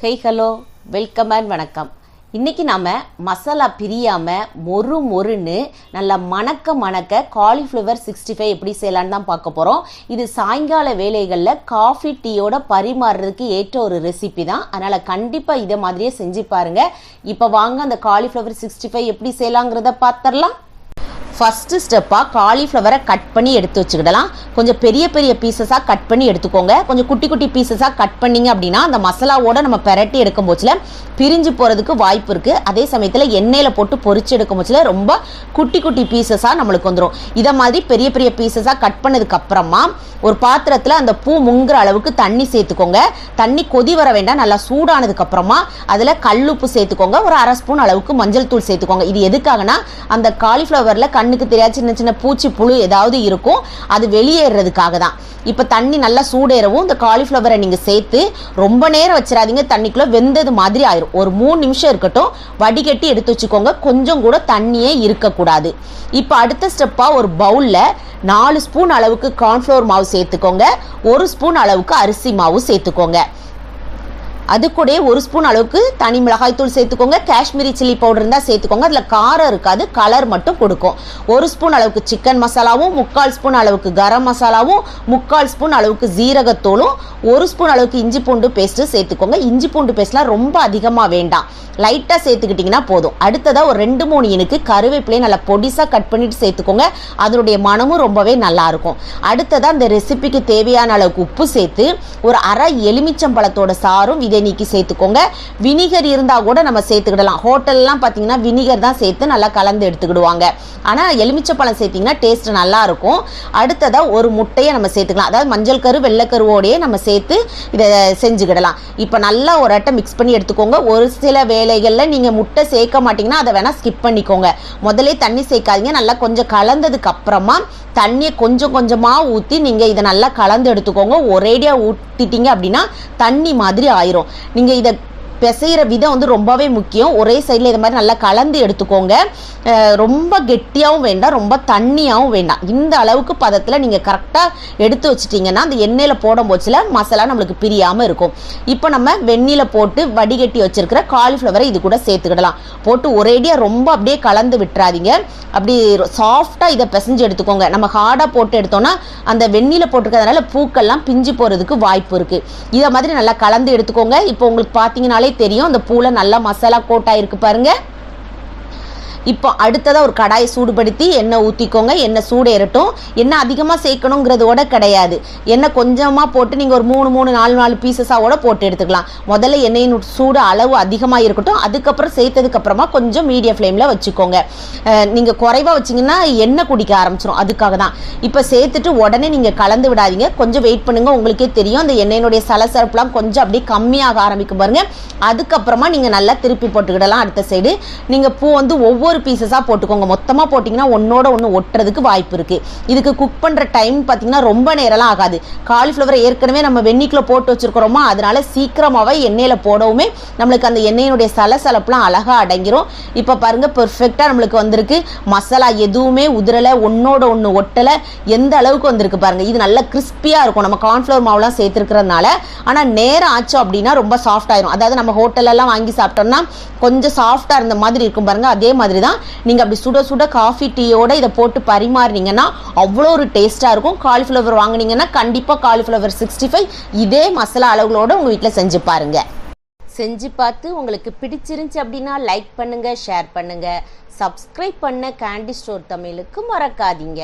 Hey hello welcome and வணக்கம். இன்றைக்கி நாம் மசாலா பிரியாமல் மொறு மொறுன்னு நல்லா மணக்க மணக்க காலிஃப்ளவர் சிக்ஸ்டி ஃபைவ் எப்படி செய்யலான்னு தான் பார்க்க போகிறோம் இது சாயங்கால வேலைகளில் காஃபி டீயோட பரிமாறுறதுக்கு ஏற்ற ஒரு ரெசிபி தான். அதனால் கண்டிப்பாக இதை மாதிரியே செஞ்சு பாருங்கள் இப்போ வாங்க அந்த காலிஃப்ளவர் சிக்ஸ்டி ஃபைவ் எப்படி செய்யலாங்கிறத பார்த்துடலாம். ஃபஸ்ட்டு ஸ்டெப்பாக காலிஃப்ளவரை கட் பண்ணி எடுத்து வச்சுக்கிடலாம். கொஞ்சம் பெரிய பெரிய பீசஸாக கட் பண்ணி எடுத்துக்கோங்க. கொஞ்சம் குட்டி குட்டி பீசஸாக கட் பண்ணிங்க அப்படின்னா அந்த மசாலாவோட நம்ம பெரட்டி எடுக்கும் போச்சில் பிரிஞ்சு போகிறதுக்கு வாய்ப்பு இருக்குது அதே சமயத்தில் எண்ணெயில் போட்டு பொறிச்சு எடுக்கும் போச்சில் ரொம்ப குட்டி குட்டி பீசஸாக நம்மளுக்கு வந்துடும் இதை மாதிரி பெரிய பெரிய பீசஸாக கட் பண்ணதுக்கப்புறமா ஒரு பாத்திரத்தில் அந்த பூ முங்குற அளவுக்கு தண்ணி சேர்த்துக்கோங்க. தண்ணி கொதி வர வேண்டாம் நல்லா சூடானதுக்கப்புறமா அதில் கல்லுப்பு சேர்த்துக்கோங்க. ஒரு அரை ஸ்பூன் அளவுக்கு மஞ்சள் தூள் சேர்த்துக்கோங்க. இது எதுக்காகனா அந்த காலிஃப்ளவரில் கண்ணுக்கு தெரியாத. சின்ன சின்ன பூச்சி புழு ஏதாவது இருக்கும். அது வெளியேறதுக்காக தான். இப்போ தண்ணி நல்லா சூடேறவும் இந்த காலிஃப்ளவரை நீங்கள் சேர்த்து ரொம்ப நேரம் வச்சிடாதீங்க. தண்ணிக்குள்ளே வெந்தது மாதிரி ஆயிரும். ஒரு மூணு நிமிஷம் இருக்கட்டும். வடிகட்டி எடுத்து வச்சுக்கோங்க. கொஞ்சம் கூட தண்ணியே இருக்கக்கூடாது. இப்போ அடுத்த ஸ்டெப்பாக ஒரு பவுலில் நாலு ஸ்பூன் அளவுக்கு கார்ன்ஃப்ளவர் மாவு சேர்த்துக்கோங்க. ஒரு ஸ்பூன் அளவுக்கு அரிசி மாவு சேர்த்துக்கோங்க. அது கூட ஒரு ஸ்பூன் அளவுக்கு தனி மிளகாய்த்தூள் சேர்த்துக்கோங்க. காஷ்மீரி சில்லி பவுடர் இருந்தால் சேர்த்துக்கோங்க. அதில் காரம் இருக்காது. கலர் மட்டும் கொடுக்கும். ஒரு ஸ்பூன் அளவுக்கு சிக்கன் மசாலாவும் முக்கால் ஸ்பூன் அளவுக்கு கரம் மசாலாவும் முக்கால் ஸ்பூன் அளவுக்கு ஜீரகத்தூளும் ஒரு ஸ்பூன் அளவுக்கு இஞ்சி பூண்டு பேஸ்ட்டு சேர்த்துக்கோங்க. இஞ்சி பூண்டு பேஸ்ட்லாம் ரொம்ப அதிகமாக வேண்டாம். லைட்டாக சேர்த்துக்கிட்டிங்கன்னா போதும். அடுத்ததாக ஒரு ரெண்டு மூணு இனுக்கு கருவேப்பிலையை நல்லா பொடிசாக கட் பண்ணிட்டு சேர்த்துக்கோங்க. அதனுடைய மனமும் ரொம்பவே நல்லாயிருக்கும் அடுத்ததாக இந்த ரெசிபிக்கு தேவையான அளவுக்கு உப்பு சேர்த்து ஒரு அரை எலுமிச்சம்பழத்தோட சாரும் இது நீக்கி சேர்த்துக்கோங்க. வினிகர் இருந்தால் கூட நம்ம சேர்த்துக்கிடலாம். ஹோட்டல்லாம் பார்த்தீங்கன்னா வினிகர் தான் சேர்த்து நல்லா கலந்து எடுத்துக்கிடுவாங்க. ஆனால் எலுமிச்சப்பழம் சேர்த்திங்கன்னா டேஸ்ட் நல்லாயிருக்கும் அடுத்ததாக ஒரு முட்டையை நம்ம சேர்த்துக்கலாம். அதாவது மஞ்சள் கரு வெள்ளைக்கருவோடையே நம்ம சேர்த்து இதை செஞ்சுக்கிடலாம். இப்போ நல்லா ஒரு அட்டை மிக்ஸ் பண்ணி எடுத்துக்கோங்க. ஒரு சில வேலைகளில் நீங்கள் முட்டை சேர்க்க மாட்டிங்கன்னா அதை வேணால் ஸ்கிப் பண்ணிக்கோங்க. முதலே தண்ணி சேர்க்காதீங்க. நல்லா கொஞ்சம் கலந்ததுக்கு அப்புறமா தண்ணியை கொஞ்சம் கொஞ்சமாக ஊற்றி நீங்கள் இதை நல்லா கலந்து எடுத்துக்கோங்க. ஒரேடியாக ஊற்றிட்டீங்க அப்படின்னா தண்ணி மாதிரி ஆயிரும். நீங்கள் இதை பிசைகிற விதம் வந்து ரொம்பவே முக்கியம். ஒரே சைடில் இது மாதிரி நல்லா கலந்து எடுத்துக்கோங்க. ரொம்ப கெட்டியாகவும் வேண்டாம் ரொம்ப தண்ணியாகவும் வேண்டாம். இந்த அளவுக்கு பதத்தில் நீங்கள் கரெக்டாக எடுத்து வச்சிட்டிங்கன்னா அந்த எண்ணெயில் போடும் போச்சில் மசாலா நம்மளுக்கு பிரியாமல் இருக்கும். இப்போ நம்ம வெந்நில போட்டு வடிகட்டி வச்சிருக்கிற காலிஃப்ளவரை இது கூட சேர்த்துக்கிடலாம். போட்டு ஒரேடியாக ரொம்ப அப்படியே கலந்து விட்டுறாதீங்க. அப்படி சாஃப்டாக இதை பிசைஞ்சு எடுத்துக்கோங்க. நம்ம ஹார்டாக போட்டு எடுத்தோம்னா அந்த வெந்நில போட்டிருக்கிறதுனால பூக்கள்லாம் பிஞ்சு போகிறதுக்கு வாய்ப்பு இருக்குது இதை மாதிரி நல்லா கலந்து எடுத்துக்கோங்க. இப்போ உங்களுக்கு பார்த்தீங்கனாலே தெரியும் அந்த பூவில் நல்லா மசாலா கோட்டாகிருக்கு பாருங்கள் இப்போ அடுத்ததாக ஒரு கடாயை சூடுபடுத்தி எண்ணெய் ஊற்றிக்கோங்க எண்ணெய் சூடு ஏறட்டும் எண்ணெய் அதிகமாக சேர்க்கணுங்கிறதோட கிடையாது. எண்ணெய் கொஞ்சமாக போட்டு நீங்கள் ஒரு மூணு மூணு நாலு நாலு பீசஸாவோட போட்டு எடுத்துக்கலாம். முதல்ல எண்ணெயின் சூடு அளவு அதிகமாக இருக்கட்டும். அதுக்கப்புறம் சேர்த்ததுக்கப்புறமா கொஞ்சம் மீடியம் ஃப்ளேமில் வச்சுக்கோங்க. நீங்கள் குறைவாக வச்சிங்கன்னா எண்ணெய் குடிக்க ஆரம்பிச்சிடும் அதுக்காக தான். இப்போ சேர்த்துட்டு உடனே நீங்கள் கலந்து விடாதீங்க. கொஞ்சம் வெயிட் பண்ணுங்கள் உங்களுக்கே தெரியும். அந்த எண்ணெயினுடைய சலசரப்புலாம் கொஞ்சம் அப்படியே கம்மியாக ஆரம்பிக்கும் பாருங்கள் அதுக்கப்புறமா நீங்கள் நல்லா திருப்பி போட்டுக்கிடலாம் அடுத்த சைடு நீங்கள் பூ வந்து ஒவ்வொரு ஒவ்வொரு பீசஸாக போட்டுக்கோங்க. மொத்தமாக போட்டிங்கன்னா ஒன்றோட ஒன்று ஒட்டுறதுக்கு வாய்ப்பு இருக்குது இதுக்கு குக் பண்ணுற டைம் பார்த்தீங்கன்னா ரொம்ப நேரம்லாம் ஆகாது. காலிஃப்ளவரை ஏற்கனவே நம்ம வெந்நிக்குள்ள போட்டு வச்சுருக்கிறோமா அதனால சீக்கிரமாகவே எண்ணெயில் போடவுமே நம்மளுக்கு அந்த எண்ணெயினுடைய சலசலப்புலாம் அழகாக அடங்கிரும். இப்போ பாருங்கள் பெர்ஃபெக்டாக நம்மளுக்கு வந்திருக்கு. மசாலா எதுவுமே உதிரலை ஒன்றோட ஒன்று ஒட்டலை எந்த அளவுக்கு வந்திருக்கு பாருங்கள் இது நல்லா கிறிஸ்பியாக இருக்கும். நம்ம கார்ன்ஃப்ளவர் மாவுலாம் சேர்த்துருக்கிறதுனால. ஆனால் நேரம் ஆச்சு அப்படின்னா ரொம்ப சாஃப்ட் ஆயிரும். அதாவது நம்ம ஹோட்டலெல்லாம் வாங்கி சாப்பிட்டோம்னா கொஞ்சம் சாஃப்டாக இருந்த மாதிரி இருக்கும் பாருங்கள் அதே மாதிரி தான் நீங்கள் அப்படி சுட சுட காஃபி டீயோட இதை போட்டு பரிமாறினீங்கன்னா அவ்வளோ ஒரு டேஸ்ட்டாக இருக்கும். காலிஃப்ளவர் வாங்குனீங்கன்னா கண்டிப்பாக காலிஃப்ளவர் சிக்ஸ்டி ஃபைவ் இதே மசாலா அளவுகளோட உங்கள் வீட்டில் செஞ்சு பாருங்க. செஞ்சு பார்த்து உங்களுக்கு பிடிச்சிருந்துச்சு அப்படின்னா லைக் பண்ணுங்க ஷேர் பண்ணுங்க. சப்ஸ்கிரைப் பண்ண கேண்டி ஸ்டோர் தமிழுக்கு மறக்காதீங்க.